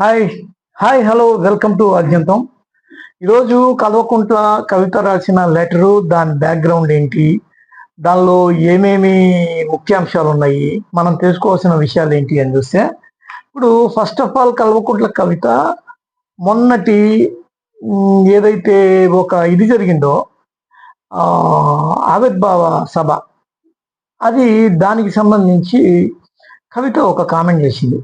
Hi hi hello welcome to అర్జంతం ఈరోజు కల్వకుంట్ల కవిత రాసిన letter దాని బ్యాక్గ్రౌండ్ ఏంటి? దానిలో ఏమేమి ముఖ్యాంశాలు ఉన్నాయి మనం తెలుసుకోవాల్సిన విషయాలు ఏంటి అని చూస్తే ఇప్పుడు first of all Kalvakuntla Kavitha మొన్నటి ఏదైతే ఒక ఇది జరిగిందో ఆవిర్భావ సభ అది దానికి సంబంధించి కవిత ఒక కామెంట్ చేసింది.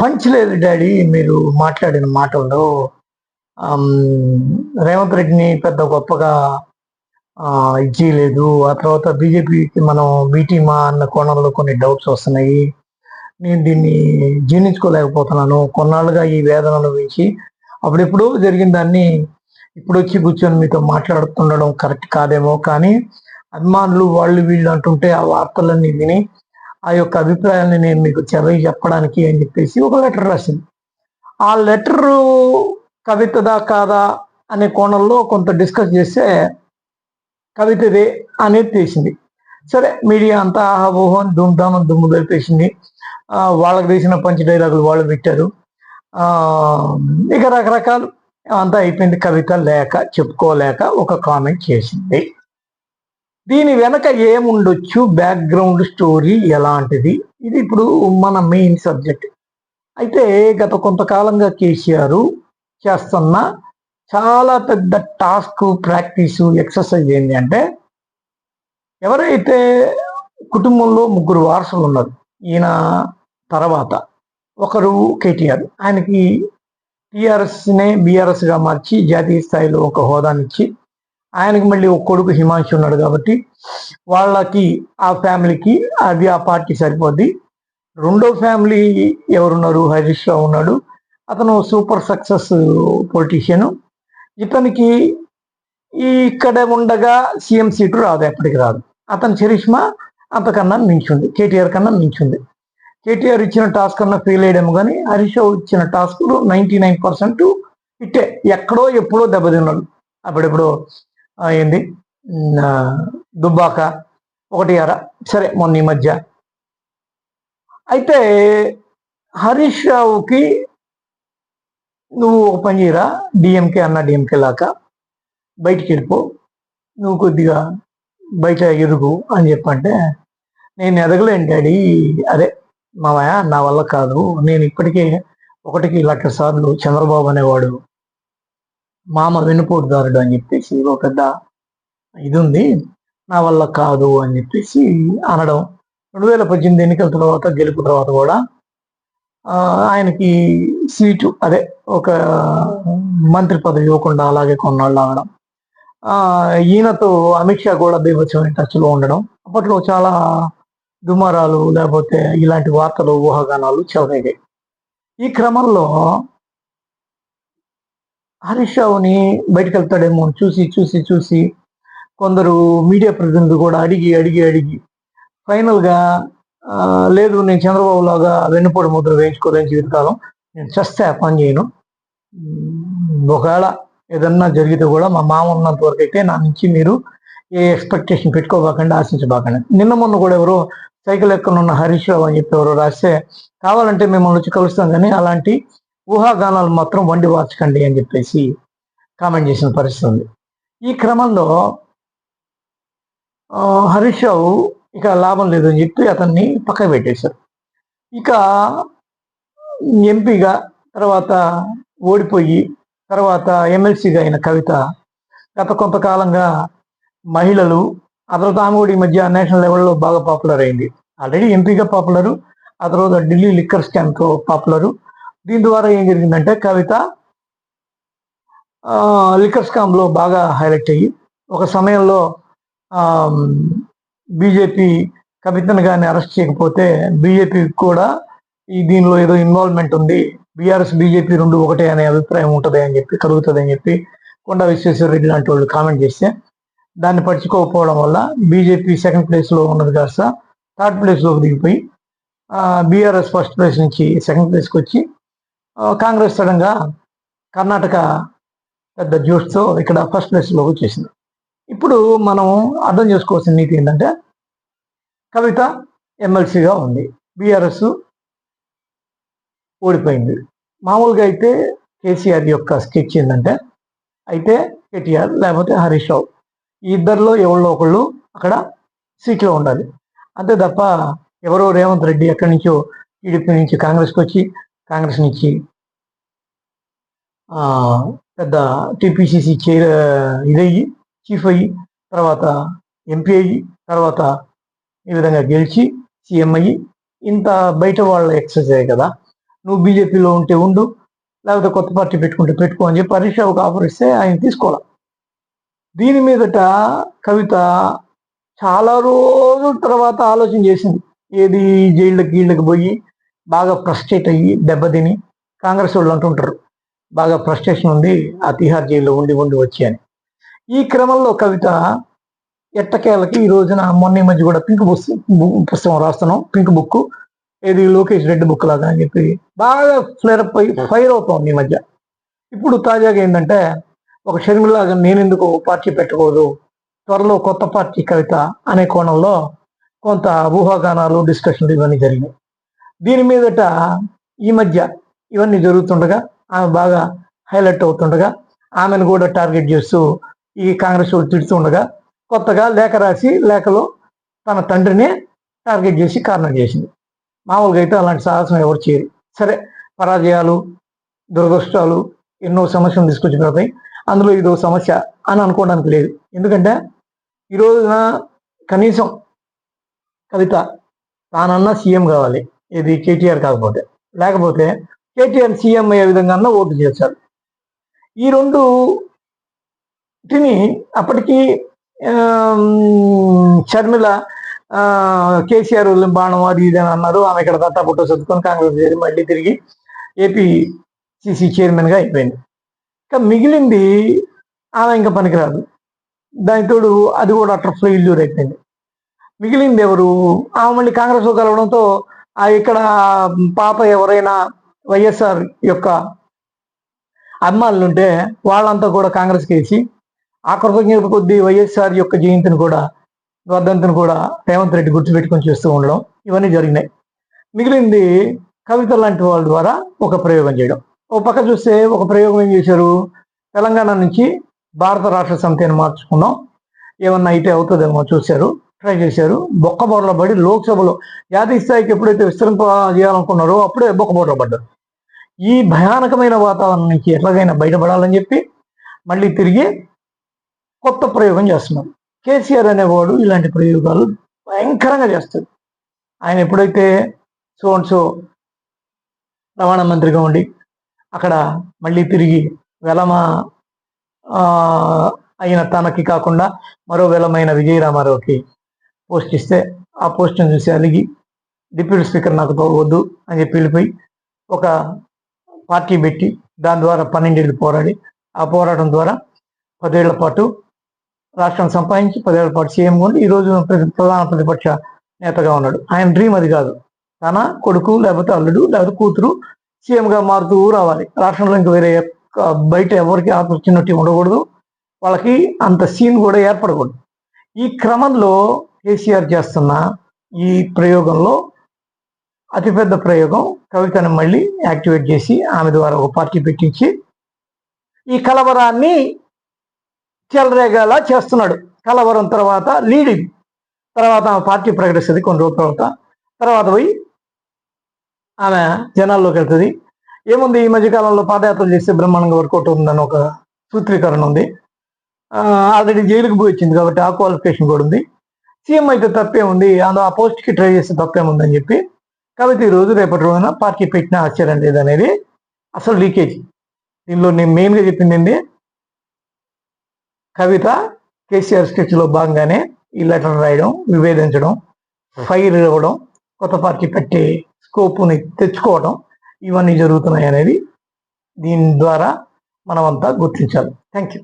పంచ్ లేదు డాడీ. మీరు మాట్లాడిన మాటల్లో రేవంత్ రెడ్డిని పెద్ద గొప్పగా ఇచ్చేయలేదు. ఆ తర్వాత బీజేపీకి మనం బీటీమా అన్న కోణంలో కొన్ని డౌట్స్ వస్తున్నాయి. నేను దీన్ని జీర్ణించుకోలేకపోతున్నాను. కొన్నాళ్ళుగా ఈ వేదన అనుభవించి అప్పుడెప్పుడు జరిగిన దాన్ని ఇప్పుడు వచ్చి కూర్చొని మీతో మాట్లాడుతుండడం కరెక్ట్ కాదేమో కానీ అభిమానులు వాళ్ళు వీళ్ళు అంటుంటే ఆ వార్తలన్నీ విని ఆ యొక్క అభిప్రాయాన్ని నేను మీకు చెరవి చెప్పడానికి అని చెప్పేసి ఒక లెటర్ రాసింది. ఆ లెటర్ కవితదా కాదా అనే కోణంలో కొంత డిస్కస్ చేస్తే కవితదే అనేది తెలిసింది. సరే మీడియా అంతా ఆహాబోహం దుమ్దామని దుమ్ము కలిపేసింది వాళ్ళకి తీసిన పంచ డైలాగులు వాళ్ళు పెట్టారు. ఇక రకరకాలు అంతా అయిపోయింది కవిత లేక చెప్పుకోలేక ఒక కామెంట్ చేసింది. దీని వెనక ఏముండొచ్చు? బ్యాక్గ్రౌండ్ స్టోరీ ఎలాంటిది? ఇది ఇప్పుడు మన మెయిన్ సబ్జెక్ట్ అయితే గత కొంతకాలంగా కేసీఆర్ చేస్తున్న చాలా పెద్ద టాస్క్ ప్రాక్టీసు ఎక్సర్సైజ్ ఏంటి అంటే ఎవరైతే కుటుంబంలో ముగ్గురు వారసులు ఉన్నారు ఈయన తర్వాత ఒకరు కేటీఆర్. ఆయనకి టీఆర్ఎస్నే బీఆర్ఎస్గా మార్చి జాతీయ స్థాయిలో ఒక హోదానిచ్చి ఆయనకి మళ్ళీ ఒక కొడుకు హిమాంశు ఉన్నాడు కాబట్టి వాళ్ళకి ఆ ఫ్యామిలీకి అది ఆ పార్టీ సరిపోద్ది. రెండో ఫ్యామిలీ ఎవరున్నారు? హరీష్ రావు ఉన్నాడు. అతను సూపర్ సక్సెస్ పొలిటీషియన్. ఇతనికి ఇక్కడ ఉండగా సీఎం సీటు రాదు ఎప్పటికి రాదు. అతని చరిష్మా అంతకన్నా మించుంది. కేటీఆర్ కన్నా నించుంది కేటీఆర్ ఇచ్చిన టాస్క్ కన్నా ఫెయిల్ అయ్యాము కానీ హరీష్ రావు ఇచ్చిన టాస్క్లు నైంటీ నైన్ పర్సెంట్ ఇట్టే ఎక్కడో ఎప్పుడో దెబ్బతిన్నాడు. అప్పుడెప్పుడు ఏంది దుబ్బాక ఒకటి అర. సరే మొన్న ఈ మధ్య. అయితే హరీష్ రావుకి నువ్వు ఒక పని చేయరా? డిఎంకే అన్న డిఎంకే లాక. బయటికి వెళ్ళిపో. నువ్వు కొద్దిగా బయట ఎరుగు అని చెప్పంటే నేను ఎదగలేను డాడీ. అదే మామయ్య నా వల్ల కాదు. నేను ఇప్పటికే ఒకటికి లక్ష సార్లు చంద్రబాబు అనేవాడు. మామ వెన్నుపోటుదారుడు అని చెప్పేసి ఒక పెద్ద ఇది ఉంది నా వల్ల కాదు అని చెప్పేసి అనడం. రెండు వేల పద్దెనిమిది ఎన్నికల తర్వాత గెలుపు తర్వాత కూడా ఆయనకి సీటు అదే ఒక మంత్రి పదవి ఇవ్వకుండా అలాగే కొన్నాళ్ళు ఆగడం. ఈయనతో అమిత్ షా కూడా బీభత్సమైన టచ్లో ఉండడం. అప్పట్లో చాలా దుమారాలు లేకపోతే ఇలాంటి వార్తలు ఊహాగానాలు చెలరేగాయి ఈ క్రమంలో హరీష్ రావుని బయటకు వెళ్తాడేమో అని చూసి చూసి చూసి కొందరు మీడియా ప్రతినిధులు కూడా అడిగి అడిగి అడిగి ఫైనల్గా లేదు నేను చంద్రబాబు లాగా వెన్నుపోటు ముద్ర వేయించుకోలేని జీవితకాలం నేను చస్తే ఆ పని చేయను. ఒకవేళ ఏదన్నా జరిగితే కూడా మా మామ ఉన్నంత వరకు అయితే నా నుంచి మీరు ఏ ఎక్స్పెక్టేషన్ పెట్టుకోబాకండి ఆశించబాకండి. నిన్న మొన్న కూడా ఎవరో సైకిల్ ఎక్కనున్న హరీష్ రావు అని చెప్పి ఎవరో రాస్తే కావాలంటే మిమ్మల్ని వచ్చి కలుస్తాం కానీ అలాంటి ఊహాగానాలు మాత్రం వండి వార్చకండి అని చెప్పేసి కామెంట్ చేసిన పరిస్థితి ఉంది. ఈ క్రమంలో హరీష్ రావు ఇక లాభం లేదని చెప్పి అతన్ని పక్కకు పెట్టేశారు. ఇక ఎంపీగా తర్వాత ఓడిపోయి తర్వాత ఎమ్మెల్సీగా అయిన కవిత గత కొంతకాలంగా మహిళలు ఆ తర్వాత ఆమె కూడా ఈ మధ్య నేషనల్ లెవెల్లో బాగా పాపులర్ అయింది. ఆల్రెడీ ఎంపీగా పాపులరు ఆ తర్వాత ఢిల్లీ లిక్కర్ స్కామ్తో పాపులరు. దీని ద్వారా ఏం జరిగిందంటే కవిత లిక్కర్ స్కామ్లో బాగా హైలైట్ అయ్యి ఒక సమయంలో బీజేపీ కవితను కానీ అరెస్ట్ చేయకపోతే బీజేపీ కూడా ఈ దీనిలో ఏదో ఇన్వాల్వ్మెంట్ ఉంది బీఆర్ఎస్ బీజేపీ రెండు ఒకటే అనే అభిప్రాయం ఉంటుంది అని చెప్పి కలుగుతుంది అని చెప్పి కొండా విశ్వేశ్వర రెడ్డి లాంటి వాళ్ళు కామెంట్ చేస్తే దాన్ని పరుచుకోకపోవడం వల్ల బీజేపీ సెకండ్ ప్లేస్లో ఉన్నది కాస్త థర్డ్ ప్లేస్లోకి దిగిపోయి బీఆర్ఎస్ ఫస్ట్ ప్లేస్ నుంచి సెకండ్ ప్లేస్కి వచ్చి కాంగ్రెస్ సడన్గా కర్ణాటక పెద్ద జ్యూస్తో ఇక్కడ ఫస్ట్ ప్లేస్లోకి వచ్చేసింది. ఇప్పుడు మనం అర్థం చేసుకోవాల్సిన నీతి ఏంటంటే కవిత ఎమ్మెల్సీగా ఉంది. బీఆర్ఎస్ ఓడిపోయింది. మామూలుగా అయితే కేసీఆర్ యొక్క స్కెచ్ ఏంటంటే అయితే కేటీఆర్ లేకపోతే హరీష్ రావు ఈ ఇద్దరిలో ఎవరిలో ఒకళ్ళు అక్కడ సీట్లో ఉండాలి. అంతే తప్ప ఎవరో రేవంత్ రెడ్డి ఎక్కడి నుంచో టీడీపీ నుంచి కాంగ్రెస్కి వచ్చి కాంగ్రెస్ నుంచి పెద్ద టీపీసీసీ చైర్ ఇదయ్యి చీఫ్ అయ్యి తర్వాత ఎంపీ అయ్యి తర్వాత ఈ విధంగా గెలిచి సీఎం అయ్యి ఇంత బయట వాళ్ళ ఎక్సర్సైజ్ కదా. నువ్వు బీజేపీలో ఉంటే ఉండు లేకపోతే కొత్త పార్టీ పెట్టుకుంటే పెట్టుకో అని చెప్పి హరీష్ రావుకి ఆఫర్ ఇస్తే ఆయన తీసుకోవాలి? దీని మీదట కవిత చాలా రోజుల తర్వాత ఆలోచన చేసింది. ఏది జైళ్ళకి గీళ్ళకి పోయి బాగా ఫ్రస్ట్రేట్ అయ్యి దెబ్బతిని కాంగ్రెస్ వాళ్ళు అంటుంటారు. బాగా ఫ్రస్ట్రేషన్ ఉంది ఆ తిహార్ జైల్లో ఉండి ఉండి వచ్చి అని ఈ క్రమంలో కవిత ఎట్టకేలకి ఈ రోజున మొన్న మధ్య కూడా పింక్ బుక్ పుస్తకం రాస్తున్నాం. పింక్ బుక్ ఏది లోకేష్ రెడ్ బుక్ లాగా అని చెప్పి బాగా ఫ్లేర్ అయి ఫైర్ అవుతోంది ఈ మధ్య. ఇప్పుడు తాజాగా ఏంటంటే ఒక షర్మిలాగా నేనెందుకు పార్టీ పెట్టకూడదు త్వరలో కొత్త పార్టీ కవిత అనే కోణంలో కొంత ఊహాగానాలు డిస్కషన్లు ఇవన్నీ జరిగినాయి. దీని మీదట ఈ మధ్య ఇవన్నీ జరుగుతుండగా ఆమె బాగా హైలైట్ అవుతుండగా ఆమెను కూడా టార్గెట్ చేస్తూ ఈ కాంగ్రెస్ వాళ్ళు తిడుతుండగా కొత్తగా లేఖ రాసి లేఖలో తన తండ్రిని టార్గెట్ చేసి కారణం చేసింది. మామూలుగా అయితే అలాంటి సాహసం ఎవరు చేయరు. సరే పరాజయాలు దురదృష్టాలు ఎన్నో సమస్యలు తీసుకొచ్చి పెడతాయి అందులో ఇదో సమస్య అని అనుకోవడానికి లేదు. ఎందుకంటే ఈరోజున కనీసం కవిత తానన్నా సీఎం కావాలి. ఇది కేటీఆర్ కాకపోతే. లేకపోతే కేటీఆర్ సీఎం అయ్యే విధంగా అన్న ఓటు చేశారు. ఈ రెండు టిని అప్పటికి షర్మిల కేసీఆర్ బాణం అది ఇది అని అన్నారు. ఆమె ఇక్కడ తట్టా పుట్ట చదువుకొని కాంగ్రెస్ చేరి మళ్ళీ తిరిగి ఏపీ సిసి చైర్మన్గా అయిపోయింది. ఇంకా మిగిలింది ఆమె ఇంకా పనికిరాదు. దానికి తోడు అది కూడా అట్లా ఫెయిల్యూర్ అయిపోయింది మిగిలింది ఎవరు? ఆమె మళ్ళీ కాంగ్రెస్లో కలవడంతో ఆ ఇక్కడ పాప ఎవరైనా వైఎస్ఆర్ యొక్క అభిమానులు ఉంటే వాళ్ళంతా కూడా కాంగ్రెస్కి వేసి ఆ కృతజ్ఞత కొద్దీ వైఎస్ఆర్ యొక్క జయంతిని కూడా వర్ధంతిని కూడా రేవంత్ రెడ్డి గుర్తుపెట్టుకొని చేస్తూ ఉండడం ఇవన్నీ జరిగినాయి. మిగిలింది కవిత లాంటి వాళ్ళ ద్వారా ఒక ప్రయోగం చేయడం. ఒక పక్క చూస్తే ఒక ప్రయోగం ఏం చేశారు? తెలంగాణ నుంచి భారత రాష్ట్ర సమితిని మార్చుకున్నాం. ఏమన్నా అయితే అవుతుందేమో చూశారు ట్రై చేశారు. బొక్కబోర్ల పడి లోక్సభలో జాతీయ స్థాయికి ఎప్పుడైతే విస్తరింప చేయాలనుకున్నారో అప్పుడే బొక్కబోర్ల పడ్డారు. ఈ భయానకమైన వాతావరణం నుంచి ఎట్లాగైనా బయటపడాలని చెప్పి మళ్ళీ తిరిగి కొత్త ప్రయోగం చేస్తున్నారు కేసీఆర్ అనేవాడు ఇలాంటి ప్రయోగాలు భయంకరంగా చేస్తాడు. ఆయన ఎప్పుడైతే సో అండ్ సో రవాణా మంత్రిగా ఉండి అక్కడ మళ్ళీ తిరిగి వెలమ అయిన తనకి కాకుండా మరో వెలమైన విజయరామారావుకి పోస్ట్ ఇస్తే ఆ పోస్ట్ని చూసి అలిగి డిప్యూటీ స్పీకర్ నాకు వద్దు అని చెప్పి వెళ్ళిపోయి ఒక పార్టీ పెట్టి దాని ద్వారా పన్నెండేళ్ళు పోరాడి ఆ పోరాటం ద్వారా పదేళ్ళ పాటు రాష్ట్రం సంపాదించి పదేళ్ళ పాటు సీఎం ఉండి ఈ రోజు ప్రధాన ప్రతిపక్ష నేతగా ఉన్నాడు. ఆయన డ్రీమ్ అది కాదు. తన కొడుకు లేకపోతే అల్లుడు లేకపోతే కూతురు సీఎంగా మారుతూ రావాలి. రాష్ట్రంలో ఇంకా వేరే బయట ఎవరికి ఆపర్చునిటీ ఉండకూడదు. వాళ్ళకి అంత సీన్ కూడా ఏర్పడకూడదు. ఈ క్రమంలో కేసీఆర్ చేస్తున్న ఈ ప్రయోగంలో అతిపెద్ద ప్రయోగం కవితను మళ్ళీ యాక్టివేట్ చేసి ఆమె ద్వారా ఒక పార్టీ పెట్టించి ఈ కలవరాన్ని చెలరేగేలా చేస్తున్నాడు. కలవరం తర్వాత లీడింగ్. తర్వాత ఆమె పార్టీ ప్రకటిస్తుంది కొన్ని రోజుల తర్వాత. తర్వాత పోయి ఆమె జనాల్లోకి వెళ్తుంది. ఏముంది ఈ మధ్యకాలంలో పాదయాత్రలు చేస్తే బ్రహ్మాండంగా వర్కౌట్ ఉందని ఒక సూత్రీకరణ ఉంది. ఆల్రెడీ జైలుకు పోయి వచ్చింది కాబట్టి ఆ క్వాలిఫికేషన్ కూడా ఉంది. సీఎం అయితే తప్పే ఉంది అందులో ఆ పోస్ట్కి ట్రై చేస్తే తప్పేముందని చెప్పి కాబట్టి ఈ రోజు రేపటి రోజున పార్టీ పెట్టిన ఆశ్చర్యం లేదనేది అసలు లీకేజ్. దీనిలో నేను మెయిన్గా చెప్పింది ఏంటి? కవిత కేసీఆర్ స్కెచ్లో భాగంగానే ఈ లెటర్ రాయడం విభేదించడం ఫైర్ ఇవ్వడం కొత్త పార్టీ పెట్టే స్కోప్ని తెచ్చుకోవడం ఇవన్నీ జరుగుతున్నాయి అనేది దీని ద్వారా మనమంతా గుర్తించాలి. Thank you